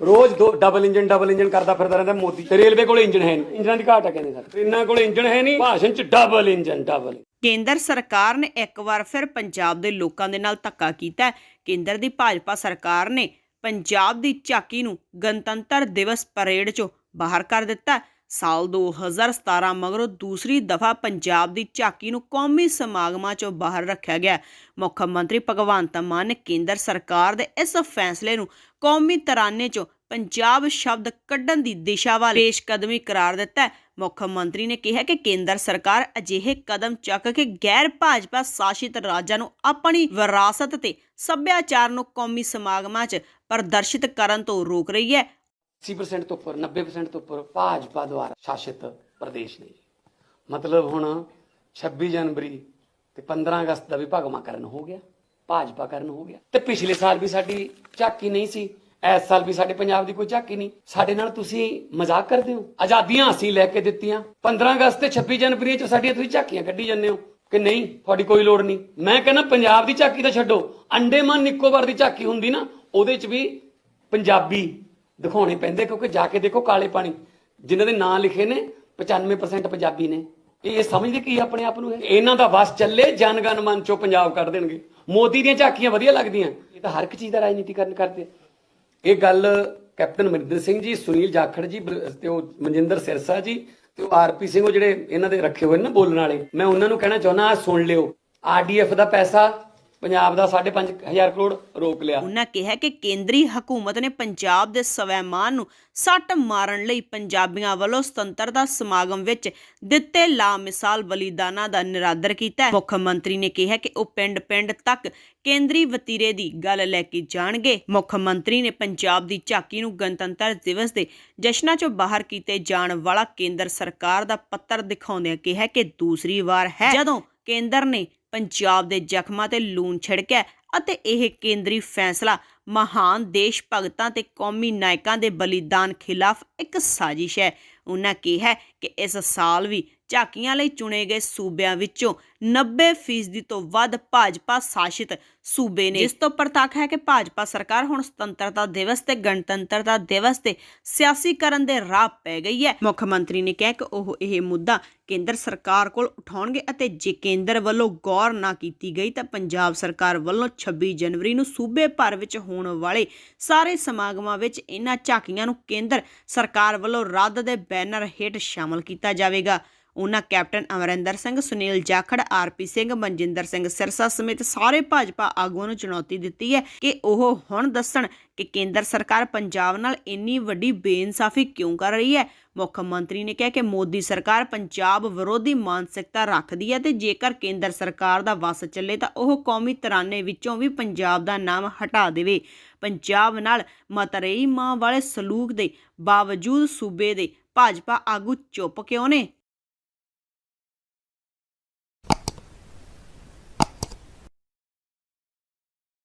ਰੋਜ਼ ਦੋ double engine double engine ਕਰਦਾ ਫਿਰਦਾ ਰਹਿੰਦਾ ਮੋਦੀ। ਤੇ ਰੇਲਵੇ ਕੋਲ ਇੰਜਨ ਹੈ ਨਹੀਂ। ਇੰਜਨਾਂ ਦੀ ਘਾਟ ਹੈ ਕਹਿੰਦੇ ਸਰ। ਇਹਨਾਂ ਕੋਲ ਇੰਜਨ ਹੈ ਨਹੀਂ। ਭਾਸ਼ਣ ਚ ਡਬਲ ਇੰਜਨ ਡਬਲ ਕੇਂਦਰ ਸਰਕਾਰ ਨੇ ਇੱਕ ਵਾਰ ਫਿਰ ਪੰਜਾਬ ਦੇ ਲੋਕਾਂ ਦੇ ਨਾਲ ਧੱਕਾ ਕੀਤਾ ਕੇਂਦਰ ਦੀ ਭਾਜਪਾ ਸਰਕਾਰ ਨੇ ਪੰਜਾਬ ਦੀ ਝਾਕੀ ਨੂੰ ਗਣਤੰਤਰ ਦਿਵਸ ਪਰੇਡ 'ਚੋਂ ਬਾਹਰ ਕਰ ਦਿੱਤਾ ਸਾਲ 2017 ਮਗਰੋਂ ਦੂਸਰੀ ਦਫਾ ਪੰਜਾਬ ਦੀ ਝਾਕੀ ਨੂੰ ਕੌਮੀ ਸਮਾਗਮਾਂ 'ਚੋਂ ਬਾਹਰ ਰੱਖਿਆ ਗਿਆ। ਮੁੱਖ ਮੰਤਰੀ ਭਗਵੰਤ ਮਾਨ ਨੇ ਕੇਂਦਰ ਸਰਕਾਰ ਦੇ ਇਸ ਫੈਸਲੇ ਨੂੰ ਕੌਮੀ ਤਰਾਨੇ 'ਚੋਂ ਪੰਜਾਬ ਸ਼ਬਦ ਕੱਢਣ ਦੀ ਦਿਸ਼ਾ ਵੱਲ ਪੇਸ਼ਕਦਮੀ ਕਰਾਰ ਦਿੱਤਾ ਮੁੱਖ ਮੰਤਰੀ ਨੇ ਕਿਹਾ ਕਿ ਕੇਂਦਰ ਸਰਕਾਰ ਅਜਿਹੇ ਕਦਮ ਚੱਕ ਕੇ ਗੈਰ ਭਾਜਪਾ ਸ਼ਾਸਿਤ ਰਾਜਾਂ ਨੂੰ ਆਪਣੀ ਵਿਰਾਸਤ ਤੇ ਸੱਭਿਆਚਾਰ ਨੂੰ ਕੌਮੀ ਸਮਾਗਮਾਂ 'ਚ ਪ੍ਰਦਰਸ਼ਿਤ ਕਰਨ ਤੋਂ ਰੋਕ ਰਹੀ ਹੈ। 80% ਤੋਂ ਉੱਪਰ 90% ਤੋਂ ਉੱਪਰ ਭਾਜਪਾ ਦੁਆਰਾ ਸ਼ਾਸਿਤ ਪ੍ਰਦੇਸ਼ ਨੇ। ਮਤਲਬ ਹੁਣ 26 ਜਨਵਰੀ ਤੇ 15 ਅਗਸਤ ਦਾ ਵੀ ਭਗਵਾਕਰਨ ਹੋ ਗਿਆ, ਭਾਜਪਾ ਕਰਨ ਹੋ ਗਿਆ। ਤੇ ਪਿਛਲੇ ਸਾਲ ਵੀ ਸਾਡੀ ਝਾਕੀ ਨਹੀਂ ਸੀ ਇਸ ਸਾਲ ਵੀ ਸਾਡੇ ਪੰਜਾਬ ਦੀ ਕੋਈ ਝਾਕੀ ਨਹੀਂ। ਸਾਡੇ ਨਾਲ ਤੁਸੀਂ ਮਜ਼ਾਕ ਕਰਦੇ ਹੋ? ਆਜ਼ਾਦੀਆਂ ਅਸੀਂ ਲੈ ਕੇ ਦਿੱਤੀਆਂ। 15 ਅਗਸਤ ਤੇ 26 ਜਨਵਰੀ ਚ ਸਾਡੀਆਂ ਤੁਸੀਂ ਝਾਕੀਆਂ ਕੱਢੀ ਜਾਂਦੇ ਹੋ ਕਿ ਨਹੀਂ, ਤੁਹਾਡੀ ਕੋਈ ਲੋੜ ਨਹੀਂ। ਮੈਂ ਕਹਿੰਦਾ ਪੰਜਾਬ ਦੀ ਝਾਕੀ ਤਾਂ ਛੱਡੋ। ਅੰਡੇਮਾਨ ਨਿਕੋਬਾਰ ਦੀ ਝਾਕੀ ਹੁੰਦੀ ਨਾ, ਉਹਦੇ ਚ ਵੀ ਪੰਜਾਬੀ ਦਿਖਾਉਣੇ ਪੈਂਦੇ ਕਿਉਂਕਿ ਜਾ ਕੇ ਦੇਖੋ ਕਾਲੇ ਪਾਣੀ। ਜਿਨ੍ਹਾਂ ਦੇ ਨਾਂ ਲਿਖੇ ਨੇ 95% ਪੰਜਾਬੀ ਨੇ। ਇਹ ਸਮਝਦੇ ਕੀ ਆਪਣੇ ਆਪ ਨੂੰ ਇਹਨਾਂ ਦਾ ਵਸ ਚੱਲੇ, ਜਨਗਣ ਮਨ ਚੋਂ ਪੰਜਾਬ ਕੱਢ ਦੇਣਗੇ। ਮੋਦੀ ਦੀਆਂ ਝਾਕੀਆਂ ਵਧੀਆ ਲੱਗਦੀਆਂ। ਇਹ ਤਾਂ ਹਰ ਇੱਕ ਚੀਜ਼ ਦਾ ਰਾਜਨੀਤੀਕਰਨ ਕਰਦੇ। ਇਹ ਗੱਲ ਕੈਪਟਨ ਅਮਰਿੰਦਰ ਸਿੰਘ ਜੀ, ਸੁਨੀਲ ਜਾਖੜ ਜੀ ਤੇ ਉਹ ਮਨਜਿੰਦਰ ਸਿਰਸਾ ਜੀ, ਤੇ ਉਹ ਆਰਪੀ ਸਿੰਘ ਉਹ ਜਿਹੜੇ ਇਹਨਾਂ ਦੇ ਰੱਖੇ ਹੋਏ ਨੇ ਨਾ ਬੋਲਣ ਵਾਲੇ। ਮੈਂ ਉਹਨਾਂ ਨੂੰ ਕਹਿਣਾ ਚਾਹੁੰਦਾ ਆ ਸੁਣ ਲਿਓ। ਆਰਡੀਐਫ ਦਾ ਪੈਸਾ ਪੰਜਾਬ ਦਾ 5.5000 ਕਰੋੜ ਰੋਕ ਲਿਆ। ਉਹਨਾਂ ਕਿਹਾ ਕਿ ਕੇਂਦਰੀ ਹਕੂਮਤ ਨੇ ਪੰਜਾਬ ਦੇ ਸਵੈਮਾਨ ਨੂੰ ਸੱਟ ਮਾਰਨ ਲਈ ਪੰਜਾਬੀਆਂ ਵੱਲੋਂ ਸੁਤੰਤਰਤਾ ਸਮਾਗਮ ਵਿੱਚ ਦਿੱਤੇ ਲਾ ਬਲੀਦਾਨਾਂ ਦਾ ਨਿਰਾਦਰ ਕੀਤਾ ਮੁੱਖ ਮੰਤਰੀ ਨੇ ਕਿਹਾ ਕਿ ਉਹ ਪਿੰਡ-ਪਿੰਡ ਤੱਕ ਕੇਂਦਰੀ ਵਤੀਰੇ ਦੀ ਗੱਲ ਲੈ ਕੇ ਜਾਣਗੇ। ਮੁੱਖ ਮੰਤਰੀ ਨੇ ਪੰਜਾਬ ਦੀ ਝਾਕੀ ਨੂੰ ਗਣਤੰਤਰ ਦਿਵਸ ਦੇ ਜਸ਼ਨਾਂ 'ਚੋਂ ਬਾਹਰ ਕੀਤੇ ਜਾਣ ਵਾਲਾ ਕੇਂਦਰ ਸਰਕਾਰ ਦਾ ਪੱਤਰ ਦਿਖਾਉਂਦਿਆਂ ਕਿਹਾ ਕਿ ਦੂਸਰੀ ਵਾਰ ਹੈ। ਜਦੋਂ ਕੇਂਦਰ ਨੇ ਪੰਜਾਬ ਦੇ ਜ਼ਖਮਾਂ ਤੇ ਲੂਣ ਛਿੜਕਿਆ ਅਤੇ ਇਹ ਕੇਂਦਰੀ ਫੈਸਲਾ ਮਹਾਨ ਦੇਸ਼ ਭਗਤਾਂ ਤੇ ਕੌਮੀ ਨਾਇਕਾਂ ਦੇ ਬਲੀਦਾਨ ਖਿਲਾਫ ਇੱਕ ਸਾਜ਼ਿਸ਼ ਹੈ। ਉਹਨਾਂ ਕਿਹਾ ਕਿ ਇਸ ਸਾਲ ਵੀ ਝਾਕੀਆਂ ਲਈ ਚੁਣੇ ਗਏ ਸੂਬਿਆਂ ਵਿੱਚੋਂ 90% ਤੋਂ ਵੱਧ ਭਾਜਪਾ ਸ਼ਾਸਿਤ ਸੂਬੇ ਨੇ। ਇਸ ਤੋਂ ਪ੍ਰਤੱਖ ਹੈ ਕਿ ਭਾਜਪਾ ਸਰਕਾਰ ਹੁਣ ਸੁਤੰਤਰਤਾ ਦਿਵਸ ਤੇ ਗਣਤੰਤਰਤਾ ਦਿਵਸ ਤੇ ਸਿਆਸੀਕਰਨ ਦੇ ਰਾਹ ਪੈ ਗਈ ਹੈ। ਮੁੱਖ ਮੰਤਰੀ ਨੇ ਕਿਹਾ ਕਿ ਉਹ ਇਹ ਮੁੱਦਾ ਕੇਂਦਰ ਸਰਕਾਰ ਕੋਲ ਉਠਾਉਣਗੇ ਅਤੇ ਜੇ ਕੇਂਦਰ ਵੱਲੋਂ ਗੌਰ ਨਾ ਕੀਤੀ ਗਈ ਤਾਂ ਪੰਜਾਬ ਸਰਕਾਰ ਵੱਲੋਂ 26 ਜਨਵਰੀ ਨੂੰ ਸੂਬੇ ਭਰ ਵਿੱਚ ਹੋਣ ਵਾਲੇ ਸਾਰੇ ਸਮਾਗਮਾਂ ਵਿੱਚ ਇਹਨਾਂ ਝਾਕੀਆਂ ਨੂੰ ਕੇਂਦਰ ਸਰਕਾਰ ਵੱਲੋਂ ਰੱਦ ਦੇ ਬੈਨਰ ਹੇਠ ਸ਼ਾਮਲ ਕੀਤਾ ਜਾਵੇਗਾ। ਉਹਨਾਂ ਕੈਪਟਨ ਅਮਰਿੰਦਰ ਸਿੰਘ, ਸੁਨੀਲ ਜਾਖੜ ਆਰਪੀ ਸਿੰਘ, ਮਨਜਿੰਦਰ ਸਿੰਘ ਸਿਰਸਾ ਸਮੇਤ ਸਾਰੇ ਭਾਜਪਾ ਆਗੂਆਂ ਨੂੰ ਚੁਣੌਤੀ ਦਿੱਤੀ ਹੈ ਕਿ ਉਹ ਹੁਣ ਦੱਸਣ ਕਿ ਕੇਂਦਰ ਸਰਕਾਰ ਪੰਜਾਬ ਨਾਲ ਇੰਨੀ ਵੱਡੀ ਬੇਇਨਸਾਫੀ ਕਿਉਂ ਕਰ ਰਹੀ ਹੈ। ਮੁੱਖ ਮੰਤਰੀ ਨੇ ਕਿਹਾ ਕਿ ਮੋਦੀ ਸਰਕਾਰ ਪੰਜਾਬ ਵਿਰੋਧੀ ਮਾਨਸਿਕਤਾ ਰੱਖਦੀ ਹੈ ਤੇ ਜੇਕਰ ਕੇਂਦਰ ਸਰਕਾਰ ਦਾ ਵਸ ਚੱਲੇ ਤਾਂ ਉਹ ਕੌਮੀ ਤਰਾਨੇ ਵਿੱਚੋਂ ਵੀ ਪੰਜਾਬ ਦਾ ਨਾਮ ਹਟਾ ਦੇਵੇ। ਪੰਜਾਬ ਨਾਲ ਮਤਰੇਈ ਮਾਂ ਵਾਲੇ ਸਲੂਕ ਦੇ ਬਾਵਜੂਦ ਸੂਬੇ ਦੇ ਭਾਜਪਾ ਆਗੂ ਚੁੱਪ ਕਿਉਂ ਨੇ?